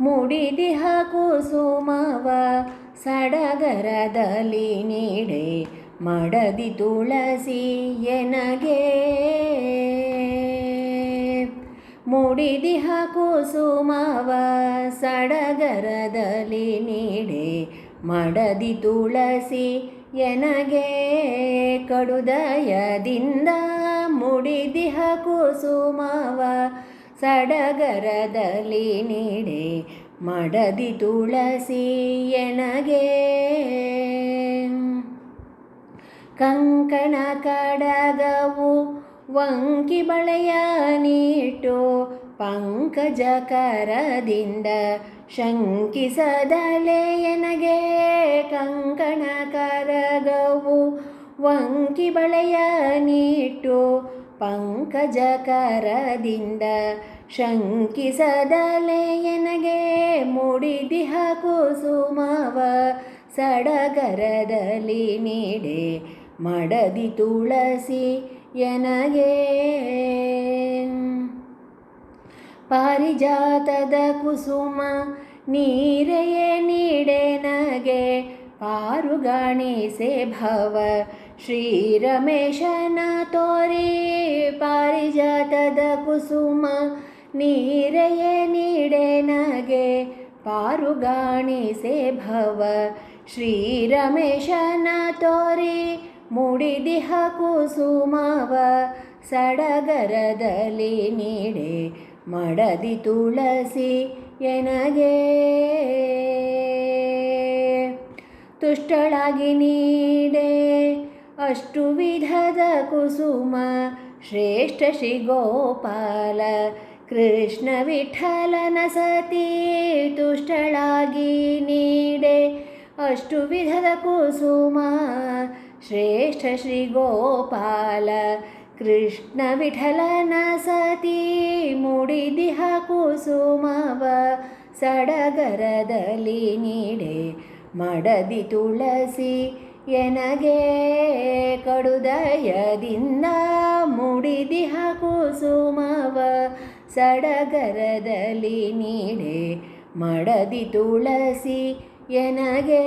ಮುಡಿದಿಹ ಕುಸುಮವ ಸಡಗರದಲ್ಲಿ ನೀಡೆ ಮಡದಿ ತುಳಸಿ ಎನಗೆ. ಮುಡಿದಿಹ ಕುಸುಮವ ಸಡಗರದಲ್ಲಿ ನೀಡೆ ಮಡದಿ ತುಳಸಿ ಎನಗೆ. ಕಡುದಯದಿಂದ ಮುಡಿದಿಹ ಕುಸುಮವ ಸಡಗರದಲ್ಲಿ ನೀಡೆ ಮಡದಿ ತುಳಸಿ ಎನಗೆ. ಕಂಕಣ ಕಡಗವು ವಂಕಿ ಬಳೆಯ ನೀಟು ಪಂಕಜ ಕರದಿಂದ ಎನಗೆ. ಕಂಕಣ ಕರಗವು ವಂಕಿ ಬಳೆಯ ನೀಟು ಪಂಕಜ ಕರದಿಂದ ಶಂಕಿಸದಲೆ ಎನಗೆ ಮುಡಿದಿಹ ಕುಸುಮವ ಸಡಗರದಲ್ಲಿ ನೀಡೆ ಮಡದಿ ತುಳಸಿ ಎನಗೆ. ಪಾರಿಜಾತದ ಕುಸುಮ ನೀರೆಯೇ ನೀಡೆನಗೆ ಪಾರುಗಾಣಿಸೆ ಭವ ಶ್ರೀರಮೇಶನ ತೋರಿ ಪಾರಿಜಾತದ ಕುಸುಮ ನೀರೆಯೇ ಪಾರುಗಾಣಿ ಪಾರುಗಾಣಿಸೆ ಭವ. ಶ್ರೀರಮೇಶನ ತೋರಿ ಮುಡಿದಿಹ ಕುಸುಮವ ಸಡಗರದಲ್ಲಿ ನೀಡೆ ಮಡದಿ ತುಳಸಿ ಎನಗೆ. ತುಷ್ಟಳಾಗಿ ನೀಡೆ ಅಷ್ಟು ವಿಧದ ಕುಸುಮ, ಶ್ರೇಷ್ಠ ಶ್ರೀ ಗೋಪಾಲ ಕೃಷ್ಣ ವಿಠಲನ ಸತಿ ತುಷ್ಟಳಾಗಿ ನೀಡೆ. ಅಷ್ಟು ವಿಧದ ಕುಸುಮ, ಶ್ರೇಷ್ಠ ಶ್ರೀ ಗೋಪಾಲ ಕೃಷ್ಣ ವಿಠಲನ ಸತಿ ಮುಡಿದಿಹ ಕುಸುಮವ ಸಡಗರದಲ್ಲಿ ನೀಡೆ. ಮಡದಿ ತುಳಸಿ ಎನಗೆ ಕಡುದಯದಿಂದ ಮುಡಿದಿಹ ಕುಸುಮವ ಸಡಗರದಲ್ಲಿ ನೀಡೆ ಮಡದಿ ತುಳಸಿ ಎನಗೆ